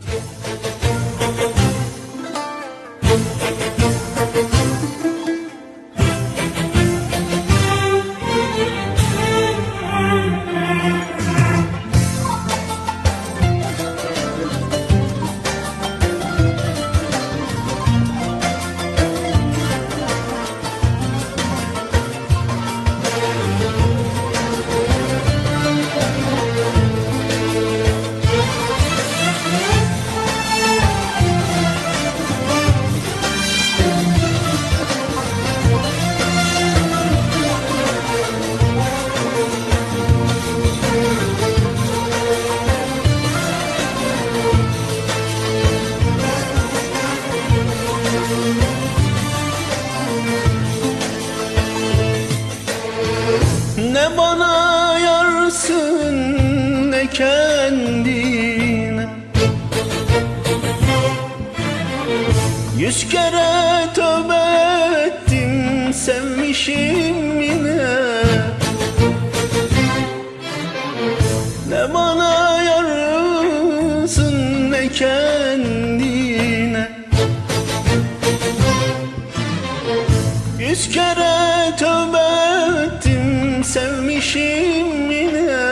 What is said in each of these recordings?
you. Ne bana yarsın ne kendine. Yüz kere tövbe ettim sevmişim yine. Ne bana yarsın ne kendine. Yüz kere tövbe sevmişim yine.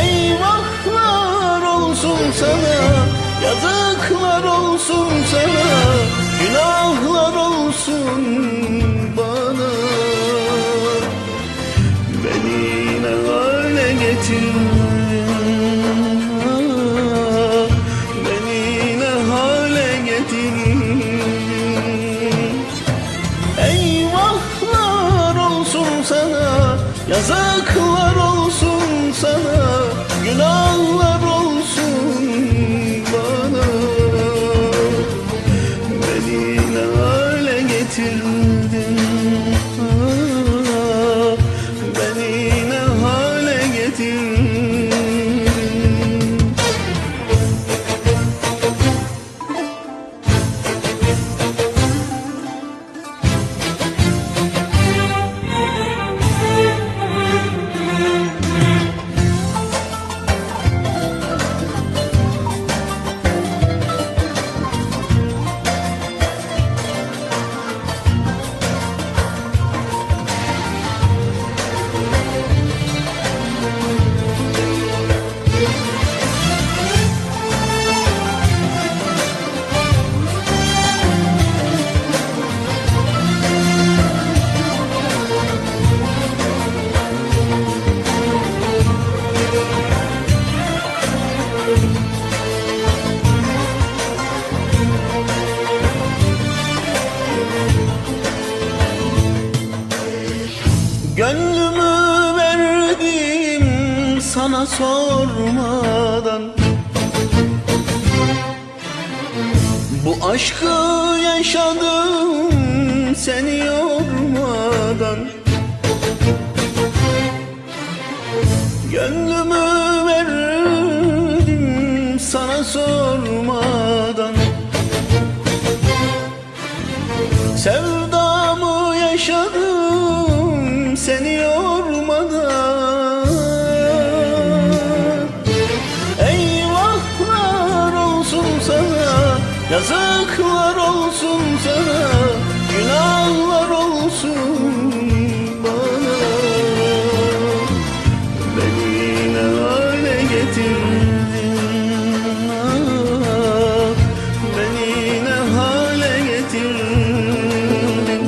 Eyvahlar olsun sana Yazıklar olsun sana Günahlar olsun Yazıklar olsun sana Günahlar Verdim sana sormadan. Bu aşkı yaşadım seni yormadan. Gönlümü verdim sana sormadan. Sevdamı yaşadım Yazıklar olsun sana Günahlar olsun bana. Beni ne hale getirdin? Beni ne hale getirdin?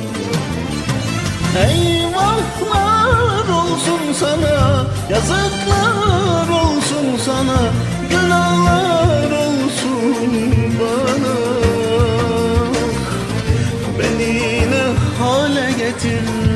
Eyvahlar olsun sana Yazıklar olsun sana Günahlar bana. Beni ne hale getirdin